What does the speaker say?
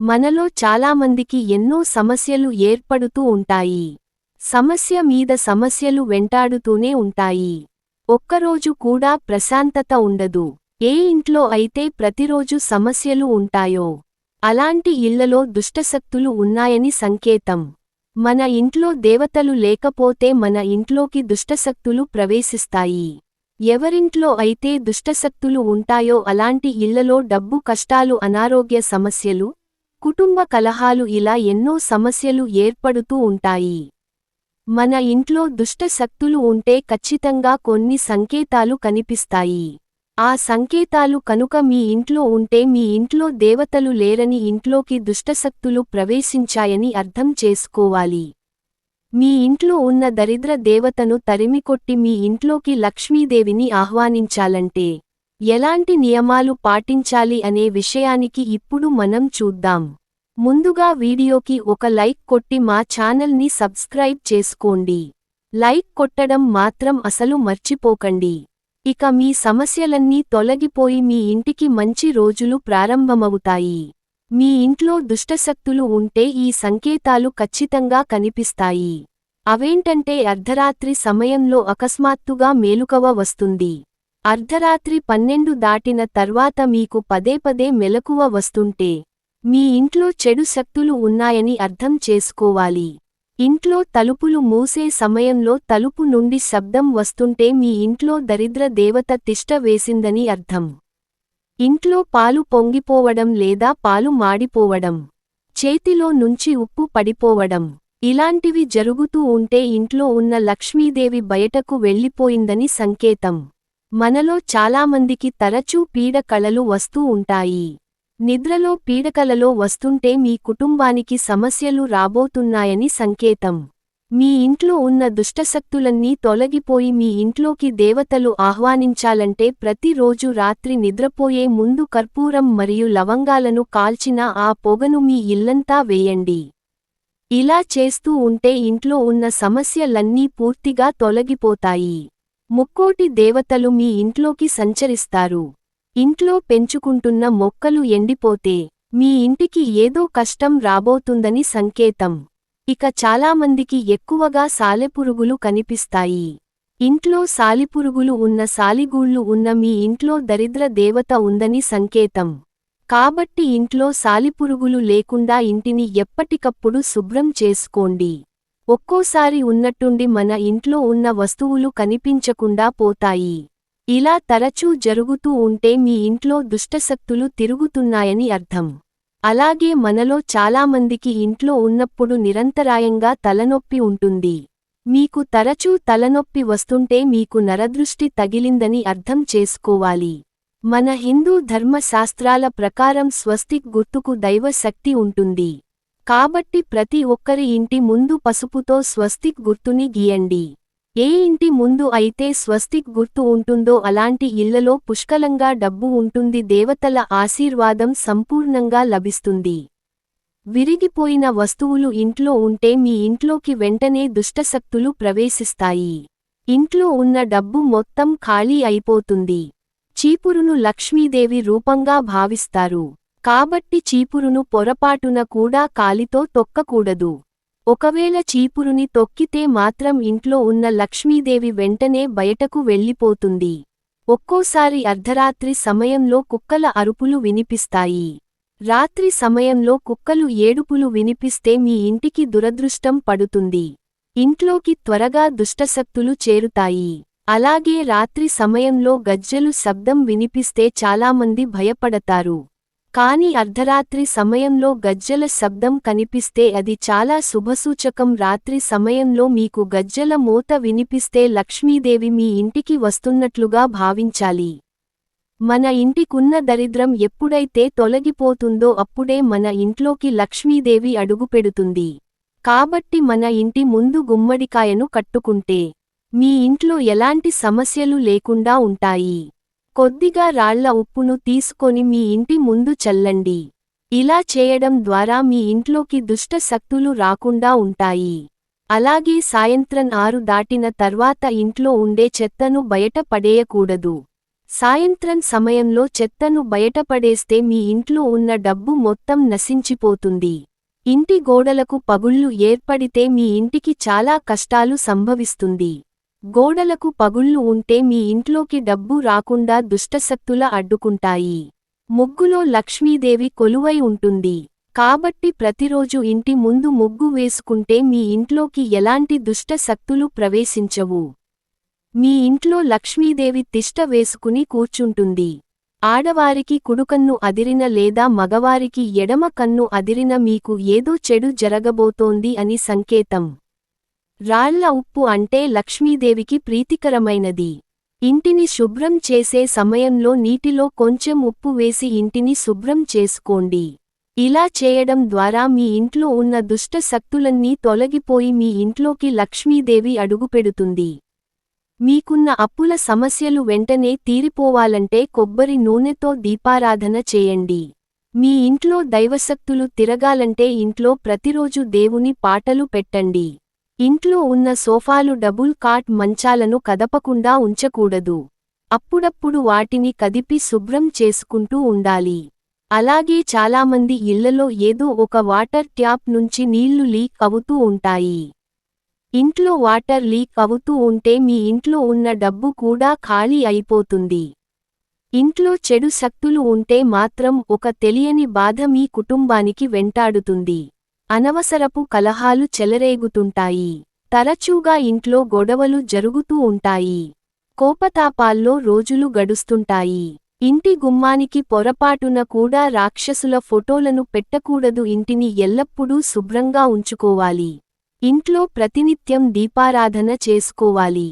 మనలో చాలామందికి ఎన్నో సమస్యలు ఏర్పడుతూ ఉంటాయి. సమస్య మీద సమస్యలు వెంటాడుతూనే ఉంటాయి. ఒక్కరోజు కూడా ప్రశాంతత ఉండదు. ఏ ఇంట్లో అయితే ప్రతిరోజు సమస్యలు ఉంటాయో అలాంటి ఇళ్ళలో దుష్టశక్తులు ఉన్నాయని సంకేతం. మన ఇంట్లో దేవతలు లేకపోతే మన ఇంట్లోకి దుష్టశక్తులు ప్రవేశిస్తాయి. ఎవరింట్లో అయితే దుష్టశక్తులు ఉంటాయో అలాంటి ఇళ్ళలో డబ్బు కష్టాలు అనారోగ్య సమస్యలు కుటుంబ కలహాలు ఇలా ఎన్నో సమస్యలు ఏర్పడుతూ ఉంటాయి. మన ఇంట్లో దుష్టశక్తులు ఉంటే ఖచ్చితంగా కొన్ని సంకేతాలు కనిపిస్తాయి. ఆ సంకేతాలు కనుక మీ ఇంట్లో ఉంటే మీ ఇంట్లో దేవతలు లేరని ఇంట్లోకి దుష్టశక్తులు ప్రవేశించాయని అర్థం చేసుకోవాలి. మీ ఇంట్లో ఉన్న దరిద్ర దేవతను తరిమికొట్టి మీ ఇంట్లోకి లక్ష్మీదేవిని ఆహ్వానించాలంటే ఎలాంటి నియమాలు పాటించాలి అనే విషయానికి ఇప్పుడు మనం చూద్దాం. ముందుగా వీడియోకి ఒక లైక్ కొట్టి మా ఛానల్ని సబ్స్క్రైబ్ చేసుకోండి. లైక్ కొట్టడం మాత్రం అసలు మర్చిపోకండి. ఇక మీ సమస్యలన్నీ తొలగిపోయి మీ ఇంటికి మంచి రోజులు ప్రారంభమవుతాయి. మీ ఇంట్లో దుష్టశక్తులు ఉంటే ఈ సంకేతాలు ఖచ్చితంగా కనిపిస్తాయి. అవేంటంటే అర్ధరాత్రి సమయంలో అకస్మాత్తుగా మేలుకవ వస్తుంది. అర్ధరాత్రి పన్నెండు దాటిన తర్వాత మీకు పదే పదే మెలకువ వస్తుంటే మీ ఇంట్లో చెడు శక్తులు ఉన్నాయని అర్థం చేసుకోవాలి. ఇంట్లో తలుపులు మూసే సమయంలో తలుపు నుండి శబ్దం వస్తుంటే మీ ఇంట్లో దరిద్ర దేవత తిష్ట వేసిందని అర్థం. ఇంట్లో పాలు పొంగిపోవడం లేదా పాలు మాడిపోవడం చేతిలో నుంచి ఉప్పు పడిపోవడం ఇలాంటివి జరుగుతూ ఉంటే ఇంట్లో ఉన్న లక్ష్మీదేవి బయటకు వెళ్ళిపోయిందని సంకేతం. మనలో చాలామందికి తరచూ పీడ కళలు వస్తూ ఉంటాయి. నిద్రలో పీడకలలో వస్తుంటే మీ కుటుంబానికి సమస్యలు రాబోతున్నాయని సంకేతం. మీ ఇంట్లో ఉన్న దుష్టశక్తులన్నీ తొలగిపోయి మీ ఇంట్లోకి దేవతలు ఆహ్వానించాలంటే ప్రతిరోజు రాత్రి నిద్రపోయే ముందు కర్పూరం మరియు లవంగాలను కాల్చిన ఆ పొగను మీ ఇల్లంతా వేయండి. ఇలా చేస్తూ ఉంటే ఇంట్లో ఉన్న సమస్యలన్నీ పూర్తిగా తొలగిపోతాయి. ముక్కోటి దేవతలు మీ ఇంట్లోకి సంచరిస్తారు. ఇంట్లో పెంచుకుంటున్న మొక్కలు ఎండిపోతే మీ ఇంటికి ఏదో కష్టం రాబోతుందని సంకేతం. ఇక చాలామందికి ఎక్కువగా సాలెపురుగులు కనిపిస్తాయి. ఇంట్లో సాలిపురుగులు ఉన్న సాలిగూళ్ళు ఉన్న మీ ఇంట్లో దరిద్ర దేవత ఉందని సంకేతం. కాబట్టి ఇంట్లో సాలిపురుగులు లేకుండా ఇంటిని ఎప్పటికప్పుడు శుభ్రం చేసుకోండి. ఒక్కోసారి ఉన్నట్టుండి మన ఇంట్లో ఉన్న వస్తువులు కనిపించకుండా పోతాయి. ఇలా తరచూ జరుగుతూ ఉంటే మీ ఇంట్లో దుష్టశక్తులు తిరుగుతున్నాయని అర్థం. అలాగే మనలో చాలామందికి ఇంట్లో ఉన్నప్పుడు నిరంతరాయంగా తలనొప్పి ఉంటుంది. మీకు తరచూ తలనొప్పి వస్తుంటే మీకు నరదృష్టి తగిలిందని అర్థం చేసుకోవాలి. మన హిందూ ధర్మశాస్త్రాల ప్రకారం స్వస్తిక్ గుర్తుకు దైవ శక్తి ఉంటుంది. కాబట్టి ప్రతి ఒక్కరి ఇంటి ముందు పసుపుతో స్వస్తిక్ గుర్తుని గీయండి. ఏ ఇంటి ముందు అయితే స్వస్తిక్ గుర్తు ఉంటుందో అలాంటి ఇళ్ళలో పుష్కలంగా డబ్బు ఉంటుంది. దేవతల ఆశీర్వాదం సంపూర్ణంగా లభిస్తుంది. విరిగిపోయిన వస్తువులు ఇంట్లో ఉంటే మీ ఇంట్లోకి వెంటనే దుష్టశక్తులు ప్రవేశిస్తాయి. ఇంట్లో ఉన్న డబ్బు మొత్తం ఖాళీ అయిపోతుంది. చీపురును లక్ష్మీదేవి రూపంగా భావిస్తారు. కాబట్టి చీపురును పొరపాటున కూడా కాలితో తొక్కకూడదు. ఒకవేళ చీపురుని తొక్కితే మాత్రం ఇంట్లో ఉన్న లక్ష్మీదేవి వెంటనే బయటకు వెళ్ళిపోతుంది. ఒక్కోసారి అర్ధరాత్రి సమయంలో కుక్కల అరుపులు వినిపిస్తాయి. రాత్రి సమయంలో కుక్కలు ఏడుపులు వినిపిస్తే మీ ఇంటికి దురదృష్టం పడుతుంది. ఇంట్లోకి త్వరగా దుష్టశక్తులు చేరుతాయి. అలాగే రాత్రి సమయంలో గజ్జెలు శబ్దం వినిపిస్తే చాలామంది భయపడతారు. కాని అర్ధరాత్రి సమయంలో గజ్జల శబ్దం కనిపిస్తే అది చాలా శుభసూచకం. రాత్రి సమయంలో మీకు గజ్జల మోత వినిపిస్తే లక్ష్మీదేవి మీ ఇంటికి వస్తున్నట్లుగా భావించాలి. మన ఇంటికున్న దరిద్రం ఎప్పుడైతే తొలగిపోతుందో అప్పుడే మన ఇంట్లోకి లక్ష్మీదేవి అడుగుపెడుతుంది. కాబట్టి మన ఇంటి ముందు గుమ్మడికాయను కట్టుకుంటే మీ ఇంట్లో ఎలాంటి సమస్యలు లేకుండా ఉంటాయి? కొద్దిగా రాళ్ళ ఉప్పును తీసుకొని మీ ఇంటి ముందు చల్లండి. ఇలా చేయడం ద్వారా మీ ఇంట్లోకి దుష్ట శక్తులు రాకుండా ఉంటాయి. అలాగే సాయంత్రం ఆరు దాటిన తర్వాత ఇంట్లో ఉండే చెత్తను బయట పడేయకూడదు. సాయంత్రం సమయంలో చెత్తను బయటపడేస్తే మీ ఇంట్లో ఉన్న డబ్బు మొత్తం నశించిపోతుంది. ఇంటి గోడలకు పగుళ్ళు ఏర్పడితే మీ ఇంటికి చాలా కష్టాలు సంభవిస్తుంది. గోడలకు పగుళ్ళు ఉంటే మీ ఇంట్లోకి డబ్బు రాకుండా దుష్టశక్తుల అడ్డుకుంటాయి. ముగ్గులో లక్ష్మీదేవి కొలువై ఉంటుంది. కాబట్టి ప్రతిరోజు ఇంటి ముందు ముగ్గు వేసుకుంటే మీ ఇంట్లోకి ఎలాంటి దుష్ట శక్తులు ప్రవేశించవు. మీ ఇంట్లో లక్ష్మీదేవి తిష్ట వేసుకుని కూర్చుంటుంది. ఆడవారికి కుడుకన్ను అదిరిన లేదా మగవారికి ఎడమ కన్ను అదిరిన మీకు ఏదో చెడు జరగబోతోంది అని సంకేతం. రాళ్ళ ఉప్పు అంటే లక్ష్మీదేవికి ప్రీతికరమైనది. ఇంటిని శుభ్రం చేసే సమయంలో నీటిలో కొంచెం ఉప్పు వేసి ఇంటిని శుభ్రం చేసుకోండి. ఇలా చేయడం ద్వారా మీ ఇంట్లో ఉన్న దుష్ట శక్తులన్నీ తొలగిపోయి మీ ఇంట్లోకి లక్ష్మీదేవి అడుగుపెడుతుంది. మీకున్న అప్పుల సమస్యలు వెంటనే తీరిపోవాలంటే కొబ్బరి నూనెతో దీపారాధన చేయండి. మీ ఇంట్లో దైవశక్తులు తిరగాలంటే ఇంట్లో ప్రతిరోజు దేవుని పాటలు పెట్టండి. ఇంట్లో ఉన్న సోఫాలు డబుల్ కాట్ మంచాలను కదపకుండా ఉంచకూడదు. అప్పుడప్పుడు వాటిని కదిపి శుభ్రం చేసుకుంటూ ఉండాలి. అలాగే చాలామంది ఇళ్ళలో ఏదో ఒక వాటర్ ట్యాప్ నుంచి నీళ్ళు లీక్ అవుతూ ఉంటాయి. ఇంట్లో వాటర్ లీక్ అవుతూ ఉంటే మీ ఇంట్లో ఉన్న డబ్బు కూడా ఖాళీ అయిపోతుంది. ఇంట్లో చెడు శక్తులు ఉంటే మాత్రం ఒక తెలియని బాధ మీ కుటుంబానికి వెంటాడుతుంది. అనవసరపు కలహాలు చెలరేగుతుంటాయి. తరచూగా ఇంట్లో గొడవలు జరుగుతూ ఉంటాయి. కోపతాపాల్లో రోజులు గడుస్తుంటాయి. ఇంటి గుమ్మానికి పొరపాటున కూడా రాక్షసుల ఫోటోలను పెట్టకూడదు. ఇంటిని ఎల్లప్పుడూ శుభ్రంగా ఉంచుకోవాలి. ఇంట్లో ప్రతినిత్యం దీపారాధన చేసుకోవాలి.